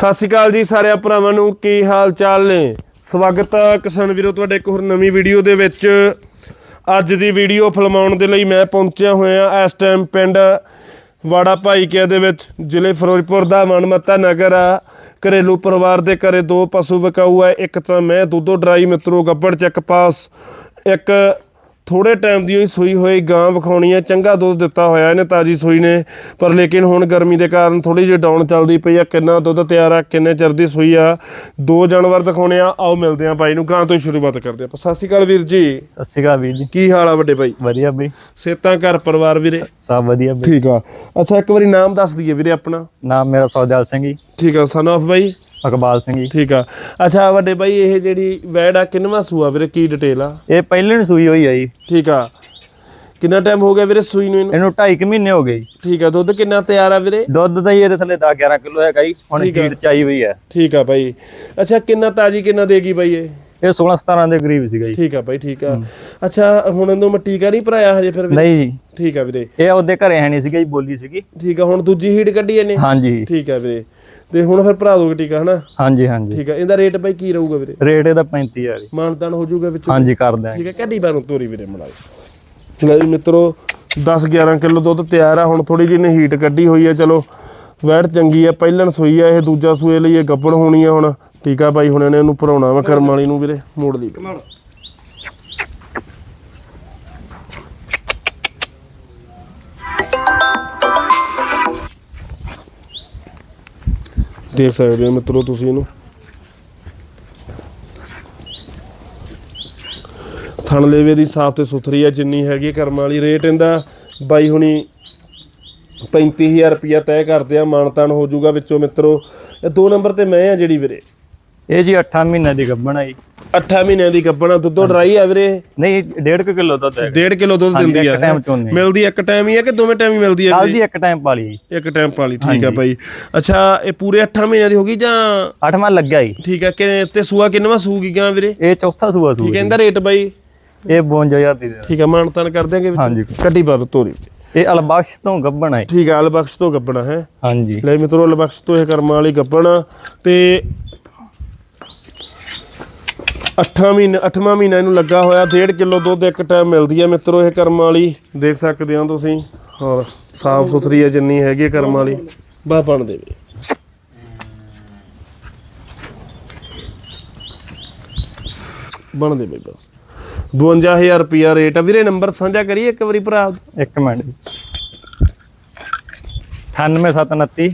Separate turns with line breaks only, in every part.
ਸਤਿ ਸ਼੍ਰੀ ਅਕਾਲ ਜੀ ਸਾਰੇ ਭਰਾਵਾਂ ਨੂੰ, ਕੀ ਹਾਲ ਚਾਲ ਨੇ? ਸਵਾਗਤ ਹੈ ਕਿਸਾਨ ਵੀਰੋ, ਤੁਹਾਡੇ ਇੱਕ ਹੋਰ ਨਵੀਂ ਵੀਡੀਓ ਦੇ ਵਿੱਚ। ਅੱਜ ਦੀ ਵੀਡੀਓ ਫਿਲਮਾਉਣ ਦੇ ਲਈ ਮੈਂ ਪਹੁੰਚਿਆ ਹੋਇਆ ਇਸ ਟਾਈਮ ਪਿੰਡ ਵਾੜਾ ਭਾਈਕੇ ਦੇ ਵਿੱਚ, ਜ਼ਿਲ੍ਹੇ ਫਿਰੋਜ਼ਪੁਰ ਦਾ ਮਨਮੱਤਾ ਨਗਰ ਆ। ਘਰੇਲੂ ਪਰਿਵਾਰ ਦੇ ਘਰੇ ਦੋ ਪਸ਼ੂ ਵਿਕਾਊ ਹੈ ਇੱਕ ਤਾਂ ਮੈਂ ਦੁੱਧੋ ਡਰਾਈ ਮਿੱਤਰੋ, ਗੱਬੜ ਚੱਕ ਪਾਸ, ਇੱਕ ਥੋੜੇ ਟਾਈਮ ਦੀ ਹੋਈ ਸੂਈ ਹੋਈ ਗਾਂ ਵਿਖਾਉਣੀ ਹੈ ਚੰਗਾ ਦੁੱਧ ਦਿੱਤਾ ਹੋਇਆ ਇਹਨੇ ਤਾਜੀ ਸੂਈ ਨੇ। ਪਰ ਲੇਕਿਨ ਹੁਣ ਗਰਮੀ ਦੇ ਕਾਰਨ ਥੋੜੀ ਜਿਹੀ ਡਾਊਨ ਚੱਲਦੀ ਪਈ ਆ ਕਿੰਨਾ ਦੁੱਧ ਤਿਆਰ ਆ ਕਿੰਨੇ ਚਿਰ ਦੀ ਸੂਈ ਆ। ਦੋ ਜਾਨਵਰ ਦਿਖਾਉਣੇ ਆ ਆਓ ਮਿਲਦੇ ਆ ਭਾਈ ਨੂੰ ਗਾਂ ਤੋਂ ਸ਼ੁਰੂਆਤ ਕਰਦੇ ਆਪਾਂ। ਸਤਿ ਸ਼੍ਰੀ ਅਕਾਲ ਵੀਰ ਜੀ।
ਸਤਿ ਸ਼੍ਰੀ ਅਕਾਲ ਵੀਰ ਜੀ।
ਕੀ ਹਾਲ ਆ ਵੱਡੇ ਭਾਈ?
ਵਧੀਆ ਬਈ।
ਸੇਤਾਂ ਘਰ ਪਰਿਵਾਰ ਵੀਰੇ?
ਸਭ ਵਧੀਆ ਬਈ।
ਠੀਕ ਆ। ਅੱਛਾ ਇੱਕ ਵਾਰੀ ਨਾਮ ਦੱਸ ਦਈਏ ਵੀਰੇ ਆਪਣਾ।
ਨਾਮ ਮੇਰਾ ਸੌਦਿਆਲ ਸਿੰਘ ਜੀ।
ਠੀਕ ਆ ਸਨ ਆਫ ਬਾਈ।
ਇਕਬਾਲ ਸਿੰਘ ਜੀ।
ਠੀਕ ਆ। ਅੱਛਾ ਵੱਡੇ ਭਾਈ ਇਹ ਜਿਹੜੀ ਵੈੜ ਆ ਕਿੰਨਵਾਂ ਸੂਆ ਵੀਰੇ? ਕੀ ਡਿਟੇਲ ਆ?
ਇਹ ਪਹਿਲੇ ਨੂੰ ਸੂਈ ਹੋਈ ਆ ਜੀ।
ਠੀਕ ਆ। ਕਿੰਨਾ ਟਾਈਮ ਹੋ ਗਿਆ ਵੀਰੇ ਸੂਈ ਨੂੰ ਇਹਨੂੰ?
ਇਹਨੂੰ 2.5 ਮਹੀਨੇ ਹੋ ਗਏ ਜੀ।
ਠੀਕ ਆ ਦੁੱਧ ਕਿੰਨਾ ਤਿਆਰ ਆ ਵੀਰੇ?
ਦੁੱਧ ਤਾਂ ਜੀ ਇਹਦੇ ਥੱਲੇ 10 11 ਕਿਲੋ ਹੈਗਾ ਜੀ। ਹੁਣ
ਠੀਕ ਆ।
ਚਾਈ ਹੋਈ ਹੈ
ਠੀਕ ਆ ਭਾਈ ਅੱਛਾ ਕਿੰਨਾ ਤਾਜੀ ਕਿੰਨਾ ਦੇਗੀ ਭਾਈ ਇਹ?
ਇਹ 16 17 ਦੇ ਕਰੀਬ ਸੀਗਾ ਜੀ।
ਠੀਕ ਆ ਭਾਈ ਠੀਕ ਆ। ਅੱਛਾ ਹੁਣ ਇਹਨੂੰ ਮੈਂ ਟੀਕਾ ਨਹੀਂ ਭਰਾਇਆ ਹਜੇ ਫਿਰ ਵੀ?
ਨਹੀਂ ਜੀ।
ਠੀਕ ਆ ਵੀਰੇ।
ਇਹ ਉਹਦੇ ਘਰੇ ਹੈ ਨਹੀਂ ਸੀਗਾ ਜੀ ਬੋਲੀ ਸੀਗੀ।
ਠੀਕ ਆ ਹੁਣ ਦੂਜੀ ਹੀਟ ਕੱਢੀ ਇਹਨੇ?
ਹਾਂਜੀ।
ਠੀਕ ਆ ਵੀਰੇ। ਤੇ ਹੁਣ ਫਿਰ ਭਰਾ ਦੋਗੇ ਟੀਕਾ ਹਨਾ?
ਹਾਂਜੀ ਹਾਂਜੀ।
ਠੀਕ ਆ ਇਹਦਾ ਰੇਟ ਭਾਈ ਕੀ ਰਹੂਗਾ ਵੀਰੇ?
ਰੇਟ ਇਹਦਾ 35000 ਜੀ
ਮਾਨਤਾਨ ਹੋ ਜਾਊਗਾ ਵਿੱਚੋਂ?
ਹਾਂਜੀ ਕਰ ਦਿਆਂਗੇ।
ਠੀਕ ਹੈ ਕੱਢੀ ਬਾਨੂੰ ਤੋਰੀ ਵੀਰੇ ਮੜਾਈ ਲੈ ਜੀ ਮਿੱਤਰੋ 10 11 ਕਿਲੋ ਦੁੱਧ ਤਿਆਰ ਆ ਹੁਣ ਥੋੜੀ ਜਿਹੀ ਨੇ ਹੀਟ ਕੱਢੀ ਹੋਈ ਆ ਚਲੋ। ਵੈੜ ਚੰਗੀ ਆ ਪਹਿਲਣ ਸੂਈ ਆ ਇਹ ਦੂਜਾ ਸੂਏ ਲਈ ਇਹ ਗੱਬਣ ਹੋਣੀ ਆ ਹੁਣ। ਠੀਕ ਆ ਬਾਈ ਹੁਣ ਇਹਨੇ ਇਹਨੂੰ ਭਰਾਉਣਾ ਵਾ ਕਰਮ ਵਾਲੀ ਨੂੰ ਵੀਰੇ ਮੋੜ ਲਈ। ਦੇਖ ਸਕਦੇ ਹੋ ਮਿੱਤਰੋ ਤੁਸੀਂ ਇਹਨੂੰ। ਥਣ ਲੇਵੇ ਦੀ ਸਾਫ਼ ਤੇ ਸੁਥਰੀ ਆ, ਜਿੰਨੀ ਹੈਗੀ ਕਰਮ ਵਾਲੀ। ਰੇਟ ਇਹਦਾ ਬਾਈ ਹੁਣੀ 35000 ਰੁਪਿਆ ਤੈਅ ਕਰਦੇ ਆ ਮਾਨਤਾਨ ਹੋ ਜਾਊਗਾ ਵਿੱਚੋਂ ਮਿੱਤਰੋ। ਇਹ ਦੋ ਨੰਬਰ ਤੇ ਮੈਂ ਆ ਜਿਹੜੀ ਵੀਰੇ।
ਇਹ ਜੀ 8 ਮਹੀਨੇ ਦੀ ਗੱਭਣ ਆ ਜੀ।
8 ਮਹੀਨਿਆਂ ਦੀ ਗੱਬਣਾ ਦੁੱਧੋ ਡਰਾਈ ਆ ਵੀਰੇ?
ਨਹੀਂ 1.5 ਕਿਲੋ ਦੁੱਧ ਹੈ
1.5 ਕਿਲੋ ਦੁੱਧ ਦਿੰਦੀ ਆ। ਮਿਲਦੀ ਇੱਕ ਟਾਈਮ ਹੀ ਆ ਕਿ ਦੋਵੇਂ ਟਾਈਮ ਹੀ ਮਿਲਦੀ ਆ
ਕੱਲ? ਦੀ ਇੱਕ ਟਾਈਮ ਪਾਲੀ ਜੀ।
ਇੱਕ ਟਾਈਮ ਪਾਲੀ ਠੀਕ ਆ ਬਾਈ। ਅੱਛਾ ਇਹ ਪੂਰੇ 8 ਮਹੀਨਿਆਂ ਦੀ ਹੋ ਗਈ ਜਾਂ
8ਵਾਂ ਲੱਗਿਆ ਜੀ।
ਠੀਕ ਆ ਕਿ ਤੇ ਸੂਆ ਕਿੰਨਵਾ ਸੂਗੀ ਗਾਂ ਵੀਰੇ?
ਇਹ ਚੌਥਾ ਸੂਆ ਸੂ
ਠੀਕ ਹੈ ਇਹਦਾ ਰੇਟ ਬਾਈ?
ਇਹ 52000 ਦੀ
ਠੀਕ ਆ ਮਾਨਤਾਨ ਕਰ ਦਿਆਂਗੇ?
ਹਾਂਜੀ।
ਕੱਢੀ ਬਾਰ ਤੋਰੀ।
ਇਹ ਅਲਬਖਸ਼ ਤੋਂ ਗੱਭਣ ਹੈ
ਠੀਕ ਆ ਅਲਬਖਸ਼ ਤੋਂ ਗੱਬਣਾ ਹੈ?
ਹਾਂਜੀ।
ਲੈ ਮਿੱਤਰੋ ਲਬਖਸ਼ ਤੋਂ ਇਹ ਕਰਮਾਂ ਵਾਲੀ ਗੱਬਣ ਤੇ 8 ਮਹੀਨੇ 8ਵਾਂ ਮਹੀਨਾ ਇਹਨੂੰ ਲੱਗਾ ਹੋਇਆ 1.5 ਕਿਲੋ ਦੁੱਧ ਇੱਕ ਟਾਈਮ ਮਿਲਦੀ ਹੈ ਮਿੱਤਰੋ ਇਹ ਕਰਮਾਂ ਵਾਲੀ, ਦੇਖ ਸਕਦੇ ਹੋ ਤੁਸੀਂ ਔਰ ਸਾਫ਼ ਸੁਥਰੀ ਹੈ ਜਿੰਨੀ ਹੈਗੀ ਹੈ ਕਰਮਾਂ ਵਾਲੀ, ਬਾ ਬਣ ਦੇ ਵੀਰੇ ਬਣ ਦੇ ਬਈ ਬਸ 52000 ਰੁਪਿਆ ਰੇਟ ਆ। ਵੀਰੇ ਨੰਬਰ ਸਾਂਝਾ ਕਰੀਏ ਇੱਕ ਵਾਰੀ ਭਰਾ।
ਇੱਕ ਮਿੰਟ ਜੀ। 98729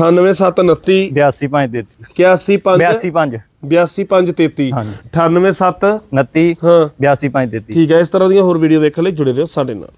98729
82533
815
825
82533
ਹਾਂਜੀ।
987
29
ਹਾਂ।
82533
ਠੀਕ ਹੈ ਇਸ ਤਰ੍ਹਾਂ ਦੀਆਂ ਹੋਰ ਵੀਡੀਓ ਵੇਖਣ ਲਈ ਜੁੜੇ ਰਹੋ ਸਾਡੇ ਨਾਲ।